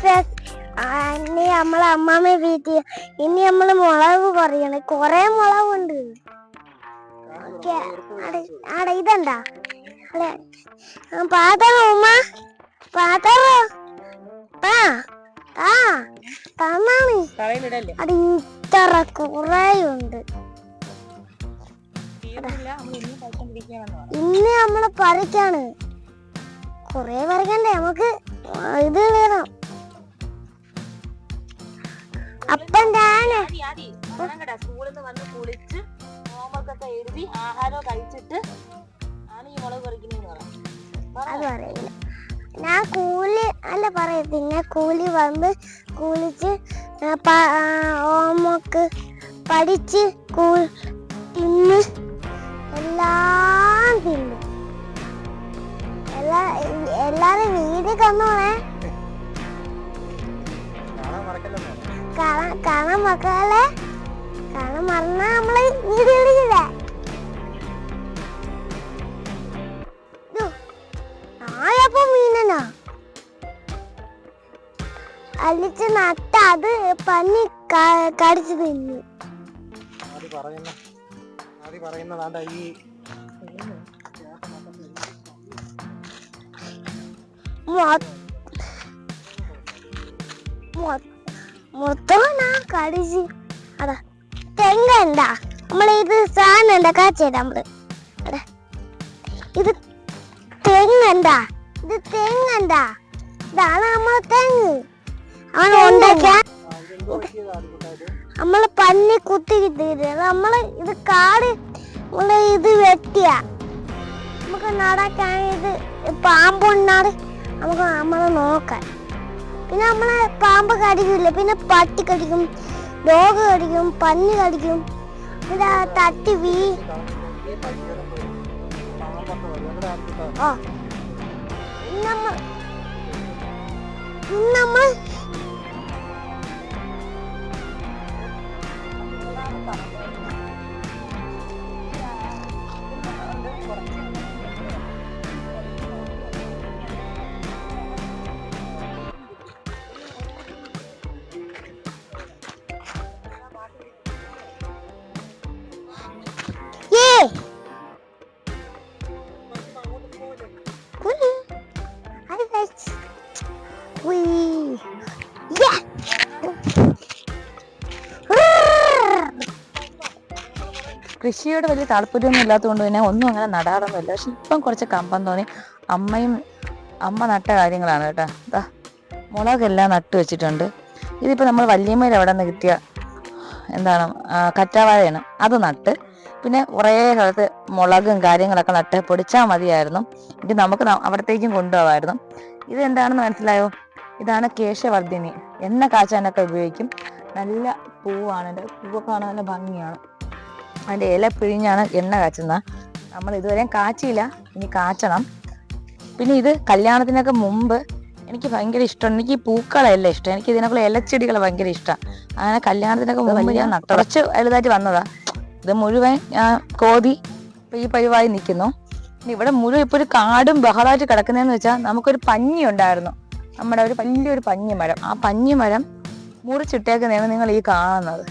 Friends ഇനി നമ്മളെ അമ്മാമ്മ വീട്ടിൽ ഇനി നമ്മൾ മുളക് കുറയണം കുറെ മുളകുണ്ട്. ആടെ ഇതെന്താ? പാതറോ ഉമ്മ പാതറോ പാ ആ തന്നാണ്. അത് ഇത്ര കുറേയുണ്ട്. നമ്മൾ ഇന്ന് നമ്മൾ പറിക്കാണ്. കൊറേ പറിക്കണ്ടേ? നമുക്ക് ഇത് വേണം. സ്കൂളിൽ നിന്ന് വന്ന് കുളിച്ച് ഹോംവർക്ക് ഒക്കെ എഴുതി ആഹാരം കഴിച്ചിട്ട് ആണ് ഈ മുളക് ഞാൻ കൂലി അല്ല പറയത്തില്ല കൂലി വന്ന് കുളിച്ച് ഓമക്ക് പഠിച്ച് കൂ- തിന്ന് എല്ലാം തിന്നു. എല്ലാ എല്ലാരും വീട്ടിൽ കന്നോളെ കാണാൻ കാണാൻ മക്കളെ. കാണാൻ മറന്നാ നമ്മൾ വിളിക്കില്ലേ ആയപ്പോ മീനനാ? അലിച്ച് നട്ട അത് പന്നി കടിച്ചു തിന്നു. പറയുന്നതാണ്ട ഈ മൊത്തം കടിച്ച് അതാ സാധനം കാച്ചേരാ നമ്മൾ. അതെ ഇത് ഇത് ഇതാണ് നമ്മളെ തെങ്ങ്. ആണ് ഉണ്ടാക്കിയ നമ്മൾ പന്നി കുത്തി കിട്ടിയത് നമ്മൾ ഇത് കാട് നമ്മൾ ഇത് വെട്ടിയ. നമുക്ക് നടക്കാൻ ഇത് പാമ്പുണ്ടാട്. നമുക്ക് നമ്മളെ നോക്കാൻ പിന്നെ നമ്മളെ പാമ്പ് കടിക്കില്ല പിന്നെ പട്ടി കടിക്കും ഡോഗ് കടിക്കും പന്നി കടിക്കും. പിന്നെ തട്ടി വീ നമ്മൾ പൈസയുടെ കൃഷിയോട് വലിയ താല്പര്യമൊന്നും ഇല്ലാത്തതുകൊണ്ട് തന്നെ ഒന്നും അങ്ങനെ നടാറൊന്നുമില്ല പക്ഷെ ഇപ്പം കുറച്ച് കമ്പം തോന്നി. അമ്മയും അമ്മ നട്ട കാര്യങ്ങളാണ് കേട്ടോ. ദാ മുളകെല്ലാം നട്ടു വെച്ചിട്ടുണ്ട്. ഇതിപ്പോൾ നമ്മൾ വല്യമ്മയിൽ അവിടെ നിന്ന് കിട്ടിയ എന്താണ് കറ്റാവാഴയാണ്. അത് നട്ട് പിന്നെ കുറേ കാലത്ത് മുളകും കാര്യങ്ങളൊക്കെ നട്ട് പൊടിച്ചാൽ മതിയായിരുന്നു. ഇത് നമുക്ക് അവിടത്തേക്കും കൊണ്ടുപോകാമായിരുന്നു ഇത് എന്താണെന്ന് മനസ്സിലായോ? ഇതാണ് കേശവർദ്ധിനി. എണ്ണ കാച്ചാനൊക്കെ ഉപയോഗിക്കും. നല്ല പൂവാണ്. പൂവൊക്കെ കാണാൻ നല്ല ഭംഗിയാണ്. അതിന്റെ ഇല പിഴിഞ്ഞാണ് എണ്ണ കാച്ചുന്നത്. നമ്മൾ ഇതുവരെയും കാച്ചിയില്ല. ഇനി കാച്ചണം. പിന്നെ ഇത് കല്യാണത്തിനൊക്കെ മുമ്പ് എനിക്ക് ഭയങ്കര ഇഷ്ടമാണ്. എനിക്ക് ഈ പൂക്കളെല്ലാം ഇഷ്ടം. എനിക്ക് ഇതിനൊക്കെ ഇലച്ചെടികൾ ഭയങ്കര ഇഷ്ടമാണ് അങ്ങനെ കല്യാണത്തിനൊക്കെ മുമ്പ് ഞാൻ നട്ടുറച്ച് വലുതായിട്ട് വന്നതാ. ഇത് മുഴുവൻ ഞാൻ കോതി ഈ പരിവായി നിൽക്കുന്നു. ഇവിടെ മുഴുവൻ ഇപ്പൊ ഒരു കാടും ബഹളമായിട്ട് കിടക്കുന്നതെന്ന് വെച്ചാൽ നമുക്കൊരു പഞ്ഞി ഉണ്ടായിരുന്നു. നമ്മുടെ ഒരു വലിയൊരു പഞ്ഞി മരം ആ പഞ്ഞി മരം മുറിച്ചിട്ടേക്കുന്നതാണ് നിങ്ങൾ ഈ കാണുന്നത്.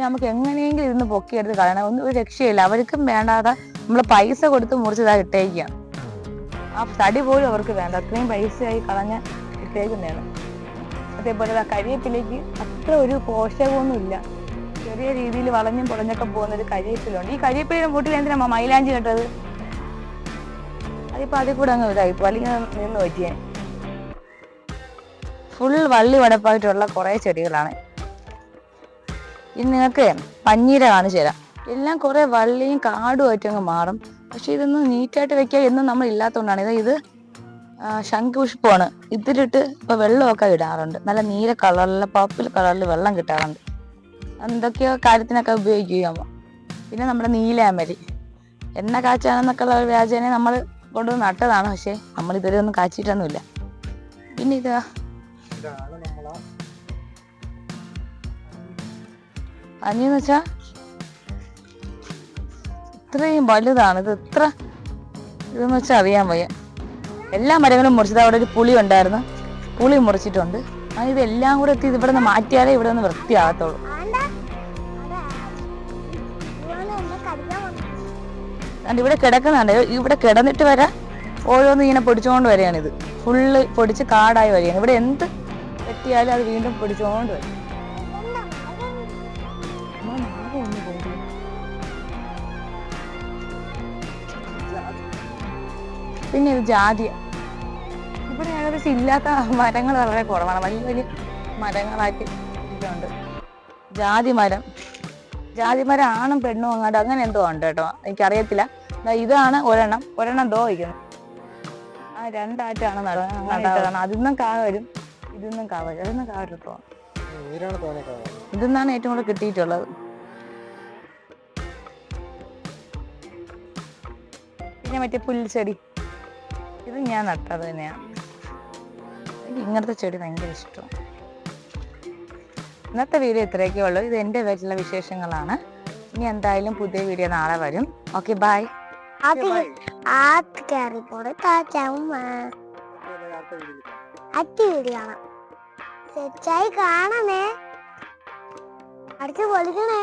നമുക്ക് എങ്ങനെയെങ്കിലും ഇരുന്ന് പൊക്കിയെടുത്ത് കളയണം. ഒന്നും ഒരു രക്ഷയില്ല. അവർക്കും വേണ്ടാതെ നമ്മൾ പൈസ കൊടുത്ത് മുറിച്ചതാ ഇട്ടേക്കുകയാണ് ആ തടി പോലും അവർക്ക് വേണ്ട. അത്രയും പൈസയായി കളഞ്ഞ് ഇട്ടേക്കുന്നതാണ്. അതേപോലെ ദാ കരിവേപ്പിലേക്ക് അത്ര ഒരു പോഷകമൊന്നും ഇല്ല. ചെറിയ രീതിയിൽ വളഞ്ഞും പൊളഞ്ഞൊക്കെ പോകുന്ന ഒരു കരിയേപ്പിലുണ്ട്. ഈ കരിവേപ്പിലിന്റെ മൂട്ടിൽ എന്തിനാ മൈലാഞ്ചി കേട്ടത്? അതിപ്പോ അതിൽ കൂടെ അങ്ങ് ഇതായി ഇപ്പൊ അല്ലെങ്കിൽ നിന്ന് പറ്റിയേ ഫുൾ വള്ളി വടപ്പായിട്ടുള്ള കുറേ ചെടികളാണ്. ഇനി നിങ്ങൾക്ക് പഞ്ഞീര കാണിച്ചു തരാം. എല്ലാം കുറെ വള്ളിയും കാടുമായിട്ട് അങ്ങ് മാറും. പക്ഷെ ഇതൊന്നും നീറ്റായിട്ട് വെക്കാൻ എന്നും നമ്മൾ ഇല്ലാത്തതുകൊണ്ടാണ്. ഇത് ഇത് ആ, ശംഖുപുഷ്പമാണ്. ഇതിലിട്ട് ഇപ്പൊ വെള്ളമൊക്കെ ഇടാറുണ്ട്. നല്ല നീല കളറിലെ പർപ്പിൾ കളറിൽ വെള്ളം കിട്ടാറുണ്ട്. എന്തൊക്കെയോ കാര്യത്തിനൊക്കെ ഉപയോഗിക്കുക പിന്നെ നമ്മുടെ നീലാമരി. എണ്ണ കാച്ചാണെന്നൊക്കെയുള്ള ഒരു വ്യാജനെ നമ്മൾ കൊണ്ടുവന്ന് നട്ടതാണ്. പക്ഷേ നമ്മൾ ഇതുവരെ ഒന്നും കാച്ചിട്ടൊന്നുമില്ല. പിന്നെ ഇതാ. നമ്മളെ വെച്ചാ ഇത്രയും വലുതാണ് ഇത് ഇത്ര ഇതെന്ന് വെച്ചാൽ അറിയാൻ വയ്യ. എല്ലാ മരങ്ങളും മുറിച്ചത്. അവിടെ ഒരു പുളി ഉണ്ടായിരുന്നു. പുളി മുറിച്ചിട്ടുണ്ട്. ആ ഇതെല്ലാം കൂടെ എത്തി ഇവിടെ നിന്ന് മാറ്റിയാലേ ഇവിടെ നിന്ന് വൃത്തിയാകത്തുള്ളൂ. ഇവിടെ കിടക്കുന്നുണ്ട്. ഇവിടെ കിടന്നിട്ട് വരാ. ഓരോന്ന് ഇങ്ങനെ പൊടിച്ചുകൊണ്ട് വരികയാണിത്. ഫുള്ള് പൊടിച്ച് കാടായി വരികയാണ്. ഇവിടെ എന്ത് വെട്ടിയാലും അത് വീണ്ടും പൊടിച്ചുകൊണ്ട് വരും. പിന്നെ ഇത് ജാതി. ഇവിടെ ഏകദേശം ഇല്ലാത്ത മരങ്ങൾ വളരെ കുറവാണ്. വലിയ വലിയ മരങ്ങളായിട്ട് ഇരിക്കുന്നുണ്ട്. ജാതി മരം. ജാതി മരം ആണും പെണ്ണും അങ്ങാണ്ട് അങ്ങനെ എന്തോ ഉണ്ട് കേട്ടോ. എനിക്കറിയത്തില്ല. ഇതാണ് ഒരെണ്ണം. ഒരെണ്ണം ദോ വയ്ക്കുന്നത് ആ രണ്ടായിട്ടാണ് നടാണ് അതിന്നും കാ വരും. ഇതിന്നും കാ വരും. അതിന്നും കാ വരും. ഇതിന്നാണ് ഏറ്റവും കൂടുതൽ കിട്ടിയിട്ടുള്ളത്. പിന്നെ മറ്റേ പുൽച്ചെടി. ഇത് ഞാൻ നട്ടത് തന്നെയാണ് എനിക്ക് ഇങ്ങനത്തെ ചെടി ഭയങ്കര ഇഷ്ടം. ഇന്നത്തെ വീഡിയോ ഇത്രയൊക്കെ ഉള്ളൂ. ഇത് എന്റെ വീട്ടിലെ വിശേഷങ്ങളാണ്. ഇനി എന്തായാലും പുതിയ വീഡിയോ നാളെ വരും. Okay bye. കാണണേ. അടുത്ത് പൊളിക്കണേ.